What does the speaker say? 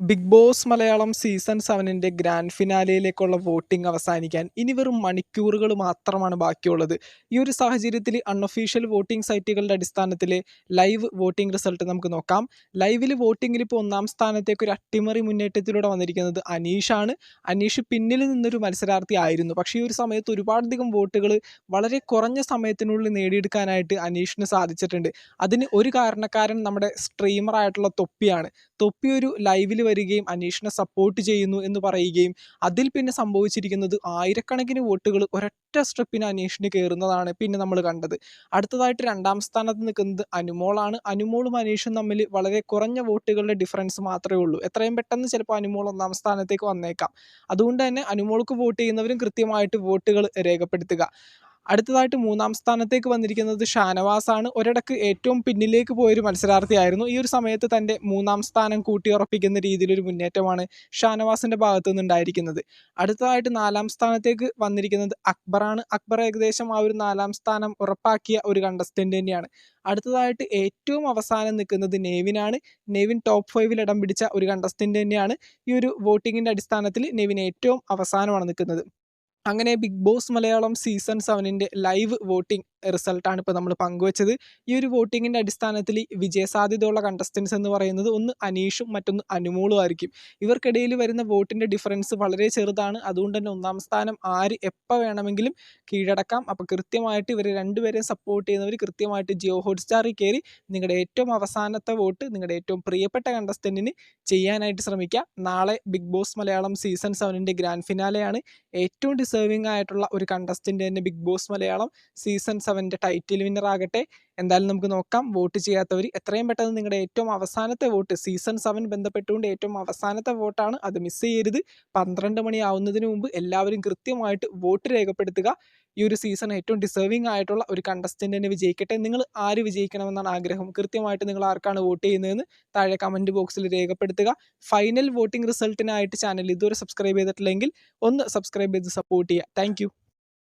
Big Boss Malayalam season സെവനിന്റെ grand ഫിനാലയിലേക്കുള്ള voting അവസാനിക്കാൻ ഇനി വെറും മണിക്കൂറുകൾ മാത്രമാണ് ബാക്കിയുള്ളത്. ഈ ഒരു സാഹചര്യത്തിൽ അൺഒഫീഷ്യൽ വോട്ടിംഗ് സൈറ്റുകളുടെ അടിസ്ഥാനത്തിൽ ലൈവ് വോട്ടിംഗ് റിസൾട്ട് നമുക്ക് നോക്കാം. ലൈവിൽ വോട്ടിങ്ങിൽ ഇപ്പോൾ ഒന്നാം സ്ഥാനത്തേക്ക് ഒരു അട്ടിമറി മുന്നേറ്റത്തിലൂടെ വന്നിരിക്കുന്നത് അനീഷാണ്. അനീഷ് പിന്നിൽ നിന്നൊരു മത്സരാർത്ഥി ആയിരുന്നു. പക്ഷേ ഈ ഒരു സമയത്ത് ഒരുപാടധികം വോട്ടുകൾ വളരെ കുറഞ്ഞ സമയത്തിനുള്ളിൽ നേടിയെടുക്കാനായിട്ട് അനീഷിന് സാധിച്ചിട്ടുണ്ട്. അതിന് ഒരു കാരണക്കാരൻ നമ്മുടെ സ്ട്രീമർ ആയിട്ടുള്ള തൊപ്പിയാണ്. തൊപ്പി ഒരു ലൈവിൽ വരികയും അന്വേഷണം സപ്പോർട്ട് ചെയ്യുന്നു എന്ന് പറയുകയും അതിൽ പിന്നെ സംഭവിച്ചിരിക്കുന്നത് ആയിരക്കണക്കിന് വോട്ടുകൾ ഒരൊറ്റ സ്ട്രിപ്പിന് അനീഷിന് കയറുന്നതാണ് പിന്നെ നമ്മൾ കണ്ടത്. അടുത്തതായിട്ട് രണ്ടാം സ്ഥാനത്ത് നിൽക്കുന്നത് അനുമോളാണ്. അനുമോളും അനീഷും തമ്മിൽ വളരെ കുറഞ്ഞ വോട്ടുകളുടെ ഡിഫറൻസ് മാത്രമേ ഉള്ളൂ. എത്രയും പെട്ടെന്ന് ചിലപ്പോൾ അനുമോൾ ഒന്നാം സ്ഥാനത്തേക്ക് വന്നേക്കാം. അതുകൊണ്ട് തന്നെ അനുമോൾക്ക് വോട്ട് ചെയ്യുന്നവരും കൃത്യമായിട്ട് വോട്ടുകൾ രേഖപ്പെടുത്തുക. അടുത്തതായിട്ട് മൂന്നാം സ്ഥാനത്തേക്ക് വന്നിരിക്കുന്നത് ഷാനവാസാണ്. ഒരിടക്ക് ഏറ്റവും പിന്നിലേക്ക് പോയൊരു മത്സരാർത്ഥിയായിരുന്നു. ഈ ഒരു സമയത്ത് തന്റെ മൂന്നാം സ്ഥാനം കൂട്ടിയുറപ്പിക്കുന്ന രീതിയിലൊരു മുന്നേറ്റമാണ് ഷാനവാസിന്റെ ഭാഗത്തു നിന്നുണ്ടായിരിക്കുന്നത് അടുത്തതായിട്ട് നാലാം സ്ഥാനത്തേക്ക് വന്നിരിക്കുന്നത് അക്ബറാണ്. അക്ബർ ഏകദേശം ആ ഒരു നാലാം സ്ഥാനം ഉറപ്പാക്കിയ ഒരു കണ്ടസ്റ്റന്റ് തന്നെയാണ്. അടുത്തതായിട്ട് ഏറ്റവും അവസാനം നിൽക്കുന്നത് നെവിനാണ്. നെവിൻ ടോപ്പ് ഫൈവിൽ ഇടം പിടിച്ച ഒരു കണ്ടസ്റ്റന്റ് തന്നെയാണ്. ഈ ഒരു വോട്ടിങ്ങിന്റെ അടിസ്ഥാനത്തിൽ നെവിൻ ഏറ്റവും അവസാനമാണ് നിൽക്കുന്നത്. അങ്ങനെ ബിഗ് ബോസ് മലയാളം സീസൺ സെവനിന്റെ ലൈവ് വോട്ടിംഗ് റിസൾട്ടാണ് ഇപ്പോൾ നമ്മൾ പങ്കുവച്ചത്. ഈ ഒരു വോട്ടിങ്ങിന്റെ അടിസ്ഥാനത്തിൽ വിജയസാധ്യതയുള്ള കണ്ടസ്റ്റൻസ് എന്ന് പറയുന്നത് ഒന്ന് അനീഷും മറ്റൊന്ന് അനുമോളും ആയിരിക്കും. ഇവർക്കിടയിൽ വരുന്ന വോട്ടിന്റെ ഡിഫറൻസ് വളരെ ചെറുതാണ്. അതുകൊണ്ട് തന്നെ ഒന്നാം സ്ഥാനം ആര് എപ്പോൾ വേണമെങ്കിലും കീഴടക്കാം. അപ്പോൾ കൃത്യമായിട്ട് ഇവർ രണ്ടുപേരെയും സപ്പോർട്ട് ചെയ്യുന്നവർ കൃത്യമായിട്ട് ജിയോ ഹോട്ട്സ്റ്റാറിൽ കയറി നിങ്ങളുടെ ഏറ്റവും അവസാനത്തെ വോട്ട് നിങ്ങളുടെ ഏറ്റവും പ്രിയപ്പെട്ട കണ്ടസ്റ്റന്റിന് ചെയ്യാനായിട്ട് ശ്രമിക്കുക. നാളെ ബിഗ് ബോസ് മലയാളം സീസൺ സെവനിന്റെ ഗ്രാൻഡ് ഫിനാലെയാണ് ഏറ്റവും ഡിസേർവിംഗ് ആയിട്ടുള്ള ഒരു കണ്ടസ്റ്റന്റ് തന്നെ ബിഗ് ബോസ് മലയാളം സീസൺ സെവന്റെ ടൈറ്റിൽ വിന്നർ ആകട്ടെ. എന്തായാലും നമുക്ക് നോക്കാം. വോട്ട് ചെയ്യാത്തവർ എത്രയും പെട്ടെന്ന് നിങ്ങളുടെ ഏറ്റവും അവസാനത്തെ വോട്ട് സീസൺ സെവൻ ബന്ധപ്പെട്ടുകൊണ്ട് ഏറ്റവും അവസാനത്തെ വോട്ടാണ്. അത് മിസ് ചെയ്യരുത്. പന്ത്രണ്ട് മണി ആവുന്നതിന് മുമ്പ് എല്ലാവരും കൃത്യമായിട്ട് വോട്ട് രേഖപ്പെടുത്തുക. ഈ ഒരു സീസൺ ഏറ്റവും ഡിസേർവിംഗ് ആയിട്ടുള്ള ഒരു കണ്ടസ്റ്റന്റിനെ വിജയിക്കട്ടെ. നിങ്ങൾ ആര് വിജയിക്കണമെന്നാണ് ആഗ്രഹം. കൃത്യമായിട്ട് നിങ്ങൾ ആർക്കാണ് വോട്ട് ചെയ്യുന്നതെന്ന് താഴെ കമന്റ് ബോക്സിൽ രേഖപ്പെടുത്തുക. ഫൈനൽ വോട്ടിംഗ് റിസൾട്ടിനായിട്ട് ചാനൽ ഇതുവരെ സബ്സ്ക്രൈബ് ചെയ്തിട്ടില്ലെങ്കിൽ ഒന്ന് സബ്സ്ക്രൈബ് ചെയ്ത് സപ്പോർട്ട് ചെയ്യുക. താങ്ക്